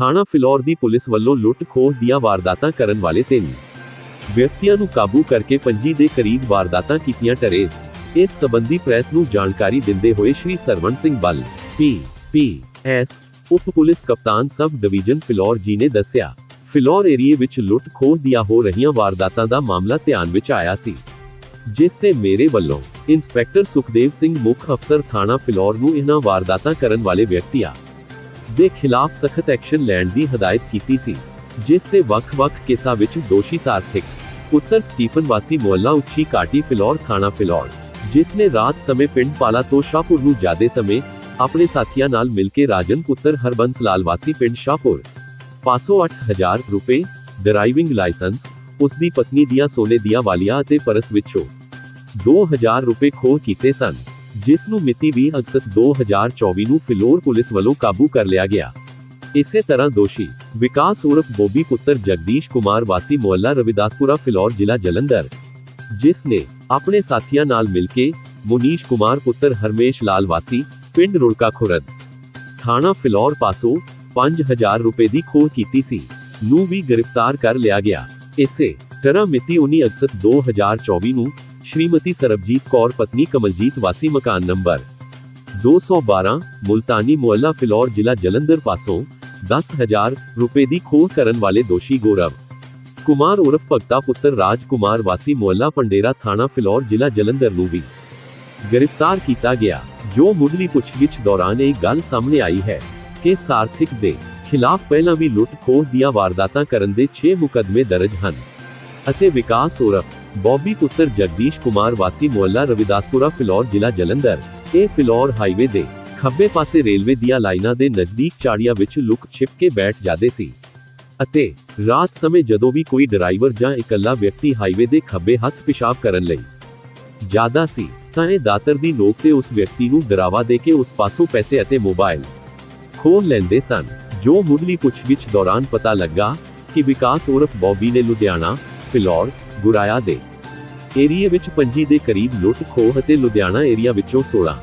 ਥਾਣਾ ਫਿਲੌਰ ਦੀ ਪੁਲਿਸ ਵੱਲੋਂ ਲੁੱਟ ਖੋਹ ਦੀਆਂ ਵਾਰਦਾਤਾਂ ਕਰਨ ਵਾਲੇ ਤਿੰਨ ਵਿਅਕਤੀਆਂ ਨੂੰ ਕਾਬੂ ਕਰਕੇ ਪੰਜੀ ਦੇ ਕਰੀਬ ਵਾਰਦਾਤਾਂ ਕੀਤੀਆਂ ਟਰੇਸ। ਇਸ ਸੰਬੰਧੀ ਪ੍ਰੈਸ ਨੂੰ ਜਾਣਕਾਰੀ ਦਿੰਦੇ ਹੋਏ Shri Sarwan Singh Bal P P, S, ਉਪ ਪੁਲਿਸ ਕਪਤਾਨ ਸਬ ਡਿਵੀਜ਼ਨ ਫਿਲੌਰ ਜੀ ਨੇ ਦੱਸਿਆ, ਫਿਲੌਰ ਏਰੀਏ ਵਿੱਚ ਲੁੱਟ ਖੋਹ ਦੀਆਂ ਹੋ ਰਹੀਆਂ ਵਾਰਦਾਤਾਂ ਦਾ ਮਾਮਲਾ ਧਿਆਨ ਵਿੱਚ ਆਇਆ ਸੀ, ਜਿਸ ਤੇ ਮੇਰੇ ਵੱਲੋਂ ਇੰਸਪੈਕਟਰ ਸੁਖਦੇਵ ਸਿੰਘ ਮੁੱਖ ਅਫਸਰ ਥਾਣਾ ਫਿਲੌਰ ਨੂੰ ਇਹਨਾਂ ਵਾਰਦਾਤਾਂ ਕਰਨ ਵਾਲੇ ਵਿਅਕਤੀਆਂ ਦੇ ਖਿਲਾਫ ਸਖਤ ਐਕਸ਼ਨ ਲੈਣ ਦੀ ਹਦਾਇਤ ਕੀਤੀ ਸੀ, ਜਿਸ ਤੇ ਵੱਖ-ਵੱਖ ਕੇਸਾਂ ਵਿੱਚ ਦੋਸ਼ੀ ਸਾਰਥਿਕ ਪੁੱਤਰ ਸਟੀਫਨ ਵਾਸੀ ਮੁਹੱਲਾ ਉੱਚੀ ਕਾਟੀ ਫਿਲੌਰ ਥਾਣਾ ਫਿਲੌਰ, ਜਿਸ ਨੇ ਰਾਤ ਸਮੇਂ ਪਿੰਡ ਪਾਲਾ ਤੋਂ ਸ਼ਾਹਪੁਰ ਨੂੰ ਜਾਦੇ ਸਮੇਂ ਆਪਣੇ ਸਾਥੀਆਂ ਨਾਲ ਮਿਲ ਕੇ ਰਾਜਨ ਪੁੱਤਰ ਹਰਬੰਸ ਲਾਲ ਵਾਸੀ ਪਿੰਡ ਸ਼ਾਹਪੁਰ, ਪਾਸੋਂ 8000 ਰੁਪਏ ਡਰਾਈਵਿੰਗ ਲਾਇਸੈਂਸ, ਉਸ ਦੀ ਪਤਨੀ ਦੀਆਂ ਸੋਨੇ ਦੀਆਂ ਵਾਲੀਆਂ ਅਤੇ ਪਰਸ ਵਿੱਚੋਂ 2000 ਰੁਪਏ ਖੋਹ ਕੀਤੇ ਸਨ। ਜਿਸ ਨੂੰ ਮਿਤੀ 20 ਅਗਸਤ 2024 ਨੂੰ ਫਿਲੌਰ ਪੁਲਿਸ ਵੱਲੋਂ ਕਾਬੂ ਕਰ ਲਿਆ ਗਿਆ। ਇਸੇ ਤਰ੍ਹਾਂ ਦੋਸ਼ੀ ਵਿਕਾਸ ਉਰਫ ਬੋਬੀ ਪੁੱਤਰ ਜਗਦੀਸ਼ ਕੁਮਾਰ ਵਾਸੀ ਮੁਹੱਲਾ ਰਵਿਦਾਸਪੁਰਾ ਫਿਲੌਰ ਜ਼ਿਲ੍ਹਾ ਜਲੰਧਰ, ਜਿਸ ਨੇ ਆਪਣੇ ਸਾਥੀਆਂ ਨਾਲ ਮਿਲ ਕੇ ਮੁਨੀਸ਼ ਕੁਮਾਰ ਪੁੱਤਰ ਹਰਮੇਸ਼ ਲਾਲ ਵਾਸੀ, ਪਿੰਡ ਰੁੜਕਾ ਖੁਰਦ, ਥਾਣਾ ਫਿਲੌਰ ਪਾਸੋਂ 5000 ਰੁਪਏ ਦੀ ਖੋਹ ਕੀਤੀ ਸੀ, ਨੂੰ ਵੀ ਗ੍ਰਿਫਤਾਰ ਕਰ ਲਿਆ ਗਿਆ। ਇਸੇ ਤਰ੍ਹਾਂ ਮਿਤੀ 19 ਅਗਸਤ 2024 ਨੂੰ ਸ਼੍ਰੀਮਤੀ ਸਰਬਜੀਤ ਕੌਰ ਪਤਨੀ ਕਮਲਜੀਤ ਵਾਸੀ ਮਕਾਨ ਨੰਬਰ 212 ਮੁਲਤਾਨੀ ਮੁਹੱਲਾ ਫਿਲੌਰ ਜ਼ਿਲ੍ਹਾ ਜਲੰਧਰ ਪਾਸੋਂ 10000 ਰੁਪਏ ਦੀ ਖੋਹ ਕਰਨ ਵਾਲੇ ਦੋਸ਼ੀ ਗੌਰਵ ਕੁਮਾਰ ਉਰਫ ਭਗਤਾ ਪੁੱਤਰ ਰਾਜ ਕੁਮਾਰ ਵਾਸੀ ਮੁਹੱਲਾ ਪੰਡੇਰਾ ਥਾਣਾ ਫਿਲੌਰ ਜ਼ਿਲ੍ਹਾ ਜਲੰਧਰ ਨੂੰ ਵੀ ਗ੍ਰਿਫਤਾਰ ਕੀਤਾ ਗਿਆ ਜੋ ਮੁੱਢਲੀ ਪੁੱਛਗਿੱਛ ਦੌਰਾਨ ਇਹ ਗੱਲ ਸਾਹਮਣੇ ਆਈ ਹੈ ਕਿ ਸਾਰਥਿਕ ਦੇ ਖਿਲਾਫ ਪਹਿਲਾਂ ਵੀ ਲੁੱਟ ਖੋਹ ਦੀਆਂ ਵਾਰਦਾਤਾਂ ਕਰਨ ਦੇ 6 ਮੁਕੱਦਮੇ ਦਰਜ ਹਨ ਅਤੇ ਵਿਕਾਸ ਉਰਫ ਬੌਬੀ ਪੁੱਤਰ ਜਗਦੀਸ਼ ਕੁਮਾਰ ਵਾਸੀ ਮੁਹੱਲਾ ਰਵਿਦਾਸਪੁਰਾ ਫਿਲੌਰ ਜ਼ਿਲ੍ਹਾ ਜਲੰਧਰ। ਇਹ ਫਿਲੌਰ ਹਾਈਵੇ ਦੇ ਖੱਬੇ ਪਾਸੇ ਰੇਲਵੇ ਦੀਆਂ ਲਾਈਨਾਂ ਦੇ ਨਜ਼ਦੀਕ ਚਾੜੀਆਂ ਵਿੱਚ ਲੁਕ ਛਿਪ ਕੇ ਬੈਠ ਜਾਂਦੇ ਸੀ। ਅਤੇ ਰਾਤ ਸਮੇਂ ਜਦੋਂ ਵੀ ਕੋਈ ਡਰਾਈਵਰ ਜਾਂ ਇਕੱਲਾ ਵਿਅਕਤੀ ਹਾਈਵੇ ਦੇ ਖੱਬੇ ਹੱਥ ਪਿਸ਼ਾਬ ਕਰਨ ਲਈ ਜ਼ਿਆਦਾ ਸੀ, ਤਾਂ ਇਹ ਦਾਤਰ ਦੀ ਨੋਕ ਤੇ ਉਸ ਵਿਅਕਤੀ ਨੂੰ ਡਰਾਵਾ ਦੇ ਕੇ ਉਸ ਪਾਸੋਂ ਪੈਸੇ ਅਤੇ ਮੋਬਾਈਲ ਖੋਹ ਲੈਂਦੇ ਸਨ। ਜੋ ਮੁੱਢਲੀ ਪੁੱਛਗਿੱਛ ਦੌਰਾਨ ਪਤਾ ਲੱਗਾ ਕਿ ਵਿਕਾਸ ਉਰਫ ਬੌਬੀ ਨੇ ਲੁਧਿਆਣਾ ਫਿਲੌਰ, ਗੁਰਾਇਆ ਦੇ ਏਰੀਏ ਵਿੱਚ ਪੰਜੀ ਦੇ ਕਰੀਬ ਲੁੱਟ ਖੋਹ ਅਤੇ ਲੁਧਿਆਣਾ ਏਰੀਆ ਵਿੱਚੋਂ 16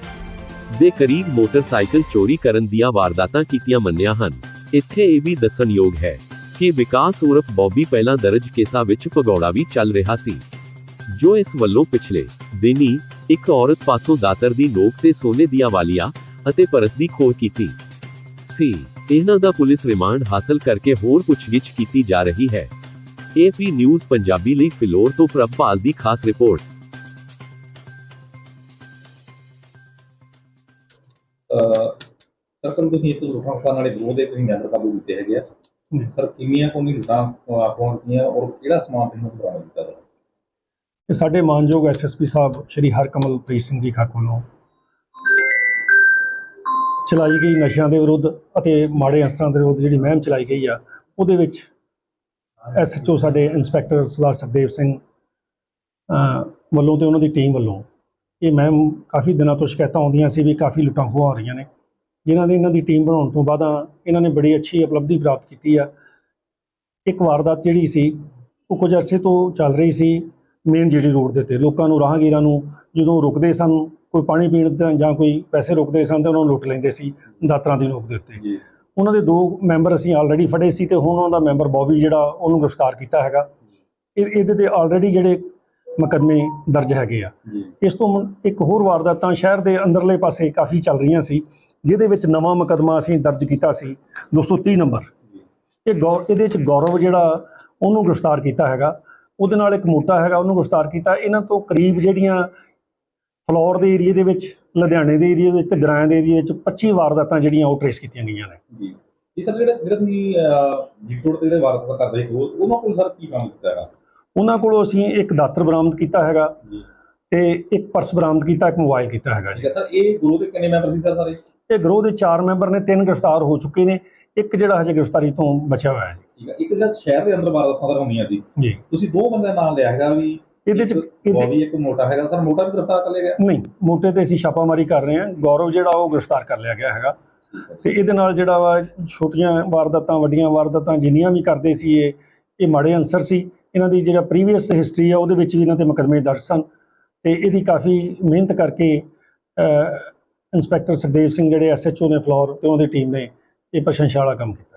ਦੇ ਕਰੀਬ ਮੋਟਰਸਾਈਕਲ ਚੋਰੀ ਕਰਨ ਦੀਆਂ ਵਾਰਦਾਤਾਂ ਕੀਤੀਆਂ ਮੰਨਿਆ ਹਨ। ਇੱਥੇ ਇਹ ਵੀ ਦੱਸਣਯੋਗ ਹੈ ਕਿ ਵਿਕਾਸ ਉਰਫ ਬੌਬੀ ਪਹਿਲਾਂ ਦਰਜ ਕੇਸਾਂ ਵਿੱਚ ਭਗੌੜਾ ਵੀ ਚੱਲ ਰਿਹਾ ਸੀ, ਜੋ ਇਸ ਵੱਲੋਂ ਪਿਛਲੇ ਦਿਨੀ ਇੱਕ ਔਰਤ ਪਾਸੋਂ ਦਾਤਰ ਦੀ ਨੋਕ ਤੇ ਸੋਨੇ ਦੀਆਂ ਵਾਲੀਆਂ ਅਤੇ ਪਰਸ ਦੀ ਖੋਹ ਕੀਤੀ ਸੀ। ਇਹਨਾਂ ਦਾ ਪੁਲਿਸ ਰਿਮਾਂਡ ਹਾਸਲ ਕਰਕੇ ਹੋਰ ਪੁੱਛਗਿੱਛ ਕੀਤੀ ਜਾ ਰਹੀ ਹੈ। ਏਪੀ ਨਿਊਜ਼ ਪੰਜਾਬੀ ਲਈ ਫਿਲੌਰ ਤੋਂ ਪ੍ਰਭਪਾਲ ਦੀ ਖਾਸ ਰਿਪੋਰਟ। ਸਰ ਕੱਲ ਤੁਸੀਂ ਇੱਕ ਖਾਣ ਵਾਲੇ ਗਰੋਹ ਦੇ ਤੁਸੀਂ ਮੈਂਬਰ ਕਾਬੂ ਕੀਤੇ ਹੈਗੇ ਆ। ਸਰ ਕਿੰਨੀਆਂ ਕੋਨੀ ਲੁੱਟਾਂ ਪਹੁੰਚਦੀਆਂ ਔਰ ਕਿਹੜਾ ਸਮਾਨ ਤੁਹਾਨੂੰ ਬਰਾਮਦ ਕੀਤਾ ਸਰ ਇਹ ਸਾਡੇ ਮਾਨਯੋਗ ਐਸਐਸਪੀ ਸਾਹਿਬ ਸ਼੍ਰੀ ਹਰਕਮਲਪ੍ਰੀਤ ਸਿੰਘ ਜੀ ਖਾਕੂ ਨੂੰ ਚਲਾਈ ਗਈ ਨਸ਼ਿਆਂ ਦੇ ਵਿਰੁੱਧ ਅਤੇ ਮਾੜੇ ਅਸਰਾਂ ਦੇ ਵਿਰੁੱਧ ਜਿਹੜੀ ਮੁਹਿੰਮ ਚਲਾਈ ਗਈ ਆ ਉਹਦੇ ਵਿੱਚ ਐਸਐਚਓ ਸਾਡੇ ਇੰਸਪੈਕਟਰ ਸਰਦਾਰ ਸੁਖਦੇਵ ਸਿੰਘ ਵੱਲੋਂ ਤੇ ਉਹਨਾਂ ਦੀ ਟੀਮ ਵੱਲੋਂ। ਇਹ ਮੁਹਿੰਮ ਕਾਫੀ ਦਿਨਾਂ ਤੋਂ ਸ਼ਿਕਾਇਤਾਂ ਆਉਂਦੀਆਂ ਸੀ ਵੀ ਕਾਫੀ ਲੁੱਟਾਂ ਖੋਹਾਂ ਹੋ ਰਹੀਆਂ ਨੇ। ਜਿਨ੍ਹਾਂ ਨੇ ਇਹਨਾਂ ਦੀ ਟੀਮ ਬਣਾਉਣ ਤੋਂ ਬਾਅਦ ਇਹਨਾਂ ਨੇ ਬੜੀ ਅੱਛੀ ਉਪਲਬਧੀ ਪ੍ਰਾਪਤ ਕੀਤੀ ਆ। ਇੱਕ ਵਾਰਦਾਤ ਜਿਹੜੀ ਸੀ, ਉਹ ਕੁਝ ਅਰਸੇ ਤੋਂ ਚੱਲ ਰਹੀ ਸੀ, ਮੇਨ ਜਿਹੜੀ ਰੋਡ ਦੇ ਉੱਤੇ। ਲੋਕਾਂ ਨੂੰ, ਰਾਹਗੀਰਾਂ ਨੂੰ ਜਦੋਂ ਰੁਕਦੇ ਸਨ, ਕੋਈ ਪਾਣੀ ਪੀਣ ਜਾਂ ਕੋਈ ਪੈਸੇ ਰੁਕਦੇ ਸਨ, ਤਾਂ ਉਹਨਾਂ ਨੂੰ ਲੁੱਟ ਲੈਂਦੇ ਸੀ, ਦਾਤਰਾਂ ਦੀ ਨੋਕ ਦੇ ਉੱਤੇ। ਜੀ। ਉਹਨਾਂ ਦੇ ਦੋ ਮੈਂਬਰ ਅਸੀਂ ਆਲਰੇਡੀ ਫੜੇ ਸੀ ਤੇ ਹੁਣ ਉਹਨਾਂ ਦਾ ਮੈਂਬਰ ਬੌਬੀ ਜਿਹੜਾ ਉਹਨੂੰ ਗ੍ਰਿਫਤਾਰ ਕੀਤਾ ਹੈਗਾ। ਇਹ ਇਹਦੇ ਤੇ ਆਲਰੇਡੀ ਜਿਹੜੇ ਮੁਕੱਦਮੇ ਦਰਜ ਹੈਗੇ ਆ। ਜੀ। ਇਸ ਤੋਂ ਮੁੰ- ਇੱਕ ਹੋਰ ਵਾਰਦਾਤਾਂ ਸ਼ਹਿਰ ਦੇ ਅੰਦਰਲੇ ਪਾਸੇ ਕਾਫੀ ਚੱਲ ਰਹੀਆਂ ਸੀ ਜਿਹਦੇ ਵਿੱਚ ਨਵਾਂ ਮੁਕੱਦਮਾ ਅਸੀਂ ਦਰਜ ਕੀਤਾ ਸੀ 230 ਨੰਬਰ। ਇਹ ਗੌਰ ਇਹਦੇ ਵਿੱਚ ਗੌਰਵ ਜਿਹੜਾ ਉਹਨੂੰ ਗ੍ਰਿਫਤਾਰ ਕੀਤਾ ਹੈਗਾ। ਉਹਦੇ ਨਾਲ ਇੱਕ ਮੋਟਾ ਹੈਗਾ ਉਹਨੂੰ ਗ੍ਰਿਫਤਾਰ ਕੀਤਾ। ਇਹਨਾਂ ਤੋਂ ਕਰੀਬ ਜਿਹੜੀਆਂ ਫਲੋਰ ਦੇ ਏਰੀਏ ਦੇ ਵਿੱਚ ਲੁਧਿਆਣੇ ਦੇ ਏਰੀਏ ਦੇ ਵਿੱਚ ਤੇ ਗਰਾਇਆਂ ਦੇ ਏਰੀਏ ਵਿੱਚ 25 ਵਾਰਦਾਤਾਂ ਜਿਹੜੀਆਂ ਉਹ ਟ੍ਰੇਸ ਕੀਤੀਆਂ ਗਈਆਂ ਨੇ। ਜੀ। ਇਹ ਸਰ ਜਿਹੜਾ ਜਿਹੜਾ ਤੁਸੀਂ ਜੀਟੋੜ ਤੇ ਜਿਹੜੇ ਵਾਰਦਾਤ ਕਰਦੇ ਹੋ ਉਹਨਾਂ ਕੋਲ ਸਰ ਕੀ ਕੰਮ ਕੀਤਾ ਹੈਗਾ? ਉਹਨਾਂ ਕੋਲੋਂ ਅਸੀਂ ਇੱਕ ਦਾਤਰ ਬਰਾਮਦ ਕੀਤਾ ਹੈਗਾ ਜੀ। ਤੇ ਇੱਕ ਪਰਸ ਬਰਾਮਦ ਕੀਤਾ ਇੱਕ ਮੋਬਾਈਲ ਕੀਤਾ ਹੈਗਾ ਜੀ। ਸਰ ਇਹ ਗਰੋਹ ਦੇ ਕਿੰਨੇ ਮੈਂਬਰ ਸੀ ਸਰ ਸਾਰੇ? ਇਹ ਗਰੋਹ ਦੇ ਚਾਰ ਮੈਂਬਰ ਨੇ ਤਿੰਨ ਗ੍ਰਿਫਤਾਰ ਹੋ ਚੁੱਕੇ ਨੇ ਇੱਕ ਜਿਹੜਾ ਹਜੇ ਗ੍ਰਿਫਤਾਰੀ ਤੋਂ ਬਚਿਆ ਹੋਇਆ ਹੈ ਠੀਕ ਹੈ ਇੱਕ ਜਿਹੜਾ ਸ਼ਹਿਰ ਦੇ ਅੰਦਰ ਵਾਰਦਾਤਾਂ ਦਰ ਹੁੰਦੀਆਂ ਸੀ। ਜੀ। ਤੁਸੀਂ ਦੋ ਬੰਦਿਆਂ ਦਾ ਨਾਮ ਲਿਆ ਹੈਗਾ ਵੀ ਇਹਦੇ ਚ ਇਹਦੇ ਬੌਬੀ ਇੱਕ ਮੋਟਾ ਹੈਗਾ ਸਰ ਮੋਟਾ ਵੀ ਗ੍ਰਿਫਤਾਰ ਕਰ ਲਿਆ ਗਿਆ? ਨਹੀਂ ਮੋਟੇ ਤੇ ਅਸੀਂ ਛਾਪਾਮਾਰੀ ਕਰ ਰਹੇ ਹਾਂ। ਗੌਰਵ ਜਿਹੜਾ ਉਹ ਗ੍ਰਿਫਤਾਰ ਕਰ ਲਿਆ ਗਿਆ ਹੈਗਾ। ਤੇ ਇਹਦੇ ਨਾਲ ਜਿਹੜਾ ਵਾ ਛੋਟੀਆਂ ਵਾਰਦਾਤਾਂ ਵੱਡੀਆਂ ਵਾਰਦਾਤਾਂ ਜਿੰਨੀਆਂ ਵੀ ਕਰਦੇ ਸੀ ਇਹ ਇਹ ਮਾੜੇ ਅਨਸਰ ਸੀ। ਇਹਨਾਂ ਦੀ ਜਿਹੜਾ ਪ੍ਰੀਵੀਅਸ ਹਿਸਟਰੀ ਆ ਉਹਦੇ ਵਿੱਚ ਵੀ ਇਹਨਾਂ ਤੇ ਮੁਕੱਦਮੇ ਦਰਜ ਸਨ। ਤੇ ਇਹਦੀ ਕਾਫੀ ਮਿਹਨਤ ਕਰਕੇ ਇੰਸਪੈਕਟਰ ਸੁਖਦੇਵ ਸਿੰਘ ਜਿਹੜੇ ਐਸਐਚਓ ਨੇ ਫਲੋਰ ਤੇ ਉਹਨਾਂ ਦੀ ਟੀਮ ਨੇ ਇਹ ਪ੍ਰਸ਼ੰਸਾ ਵਾਲਾ ਕੰਮ ਕੀਤਾ।